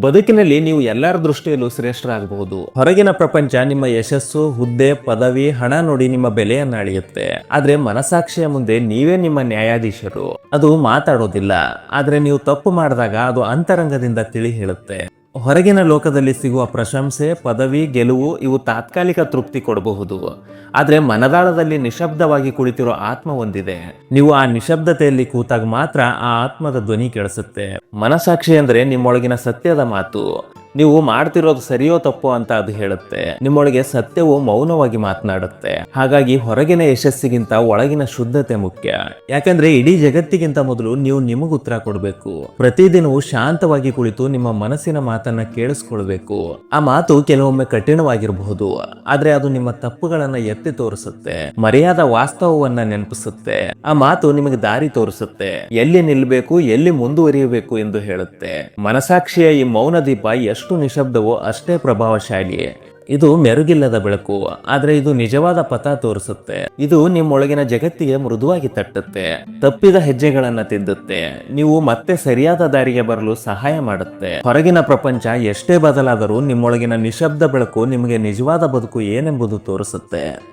ಬದುಕಿನಲ್ಲಿ ನೀವು ಎಲ್ಲರ ದೃಷ್ಟಿಯಲ್ಲೂ ಶ್ರೇಷ್ಠರಾಗಬಹುದು ಹೊರಗಿನ ಪ್ರಪಂಚ ನಿಮ್ಮ ಯಶಸ್ಸು, ಹುದ್ದೆ, ಪದವಿ, ಹಣ ನೋಡಿ ನಿಮ್ಮ ಬೆಲೆಯನ್ನ ಅಳೆಯುತ್ತೆ. ಆದ್ರೆ ಮನಸಾಕ್ಷಿಯ ಮುಂದೆ ನೀವೇ ನಿಮ್ಮ ನ್ಯಾಯಾಧೀಶರು. ಅದು ಮಾತಾಡೋದಿಲ್ಲ. ಆದ್ರೆ ನೀವು ತಪ್ಪು ಮಾಡಿದಾಗ ಅದು ಅಂತರಂಗದಿಂದ ತಿಳಿ ಹೇಳುತ್ತೆ. ಹೊರಗಿನ ಲೋಕದಲ್ಲಿ ಸಿಗುವ ಪ್ರಶಂಸೆ, ಪದವಿ, ಗೆಲುವು ಇವು ತಾತ್ಕಾಲಿಕ ತೃಪ್ತಿ ಕೊಡಬಹುದು. ಆದರೆ ಮನದಾಳದಲ್ಲಿ ನಿಶಬ್ದವಾಗಿ ಕುಳಿತಿರೋ ಆತ್ಮ ಒಂದಿದೆ. ನೀವು ಆ ನಿಶಬ್ದತೆಯಲ್ಲಿ ಕೂತಾಗ ಮಾತ್ರ ಆ ಆತ್ಮದ ಧ್ವನಿ ಕೇಳಿಸುತ್ತೆ. ಮನಸಾಕ್ಷಿ ಅಂದ್ರೆ ನಿಮ್ಮೊಳಗಿನ ಸತ್ಯದ ಮಾತು. ನೀವು ಮಾಡ್ತಿರೋದು ಸರಿಯೋ ತಪ್ಪೋ ಅಂತ ಅದು ಹೇಳುತ್ತೆ. ನಿಮ್ಮೊಳಗೆ ಸತ್ಯವು ಮೌನವಾಗಿ ಮಾತನಾಡುತ್ತೆ. ಹಾಗಾಗಿ ಹೊರಗಿನ ಯಶಸ್ಸಿಗಿಂತ ಒಳಗಿನ ಶುದ್ಧತೆ ಮುಖ್ಯ. ಯಾಕಂದ್ರೆ ಇಡೀ ಜಗತ್ತಿಗಿಂತ ಮೊದಲು ನೀವು ನಿಮಗೆ ಉತ್ತರ ಕೊಡಬೇಕು. ಪ್ರತಿದಿನವೂ ಶಾಂತವಾಗಿ ಕುಳಿತು ನಿಮ್ಮ ಮನಸ್ಸಿನ ಮಾತನ್ನ ಕೇಳಿಸ್ಕೊಳ್ಬೇಕು. ಆ ಮಾತು ಕೆಲವೊಮ್ಮೆ ಕಠಿಣವಾಗಿರಬಹುದು. ಆದ್ರೆ ಅದು ನಿಮ್ಮ ತಪ್ಪುಗಳನ್ನ ಎತ್ತಿ ತೋರಿಸುತ್ತೆ. ಮರ್ಯಾದ ವಾಸ್ತವವನ್ನ ನೆನಪಿಸುತ್ತೆ. ಆ ಮಾತು ನಿಮಗೆ ದಾರಿ ತೋರಿಸುತ್ತೆ. ಎಲ್ಲಿ ನಿಲ್ಬೇಕು, ಎಲ್ಲಿ ಮುಂದುವರಿಯಬೇಕು ಎಂದು ಹೇಳುತ್ತೆ. ಮನಸಾಕ್ಷಿಯ ಈ ಮೌನ ದೀಪ ನಿಶಬ್ದವೋ ಅಷ್ಟೇ ಪ್ರಭಾವಶಾಲಿ ಇದು ಮೆರುಗಿಲ್ಲದ ಬೆಳಕು, ಆದ್ರೆ ಇದು ನಿಜವಾದ ಪಥ ತೋರಿಸುತ್ತೆ. ಇದು ನಿಮ್ಮೊಳಗಿನ ಜಗತ್ತಿಗೆ ಮೃದುವಾಗಿ ತಟ್ಟುತ್ತೆ. ತಪ್ಪಿದ ಹೆಜ್ಜೆಗಳನ್ನ ತಿದ್ದುತ್ತೆ. ನೀವು ಮತ್ತೆ ಸರಿಯಾದ ದಾರಿಗೆ ಬರಲು ಸಹಾಯ ಮಾಡುತ್ತೆ. ಹೊರಗಿನ ಪ್ರಪಂಚ ಎಷ್ಟೇ ಬದಲಾದರೂ ನಿಮ್ಮೊಳಗಿನ ನಿಶಬ್ದ ಬೆಳಕು ನಿಮಗೆ ನಿಜವಾದ ಬದುಕು ಏನೆಂಬುದು ತೋರಿಸುತ್ತೆ.